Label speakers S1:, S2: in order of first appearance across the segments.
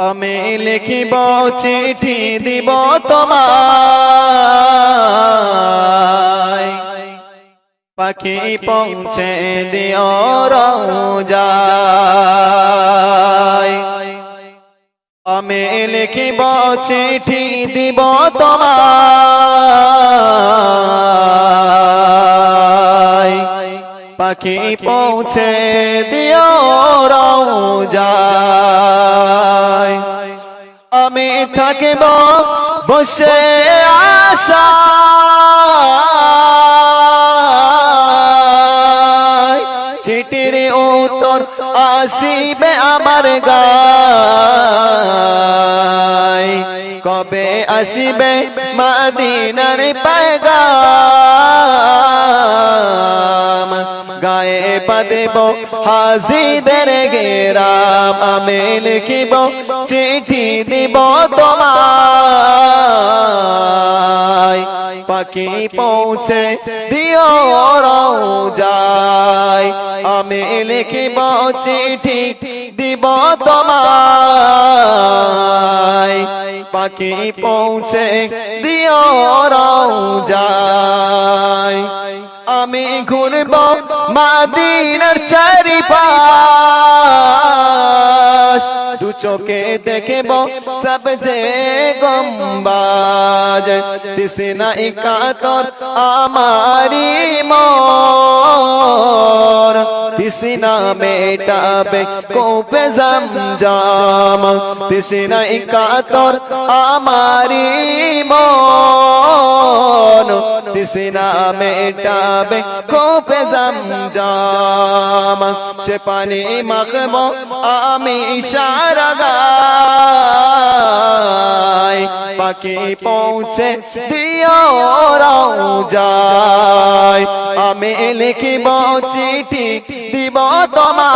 S1: আমি লিখিব চিঠি দিব তোমায়। পাখি পৌঁছে দিও রোজায় আমি লিখিব চিঠি দিব তোমায়। পাখি পৌঁছে বসে আশা। চিঠির উত্তর আসিবে আমার গায়। কবে আসিবে মাদিনার পায়গাম? গায়ে পাদেব হাজিদের গেরাম। আমি লিখিব, চিঠি দিব তোমায় পাখি পৌঁছে দিও রোজায় আমি লিখিব চিঠি দিব তোমায়। পাখি পৌঁছে দিও রোজায় আমি ঘুরব মাদিনার চারিপাশ। চোখে দেখব সব যে গম্বাজ। তিসনা ইকাতর আমারি মর তিসনা মেটাবে কোপে জমজম। তিসনা ইকাতর আমারি মন। তিসনা মেটাবে কোপে জমজম। সে পানি মাখব আমি ইশারা গাই পাখি পৌঁছে দিও রোজায়। আমি লিখিব চিঠি দিব তোমায়।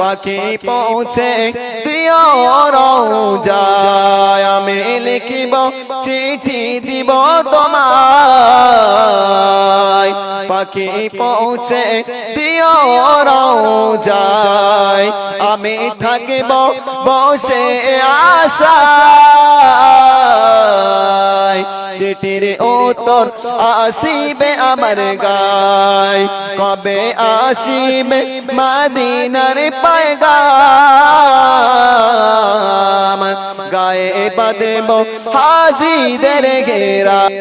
S1: পাখি পৌঁছে দিও, রোজায় আমি লিখিব, চিঠি দিব তোমায়। পাখি পৌঁছে দিও যায় আমি থাকিব, বসে আশায়। চিঠির উত্তর আসিবে আমার গায়। কবে আসিবে মাদিনার পায়গাম? গায়ে বাদেব হাজিদের ঘেরা।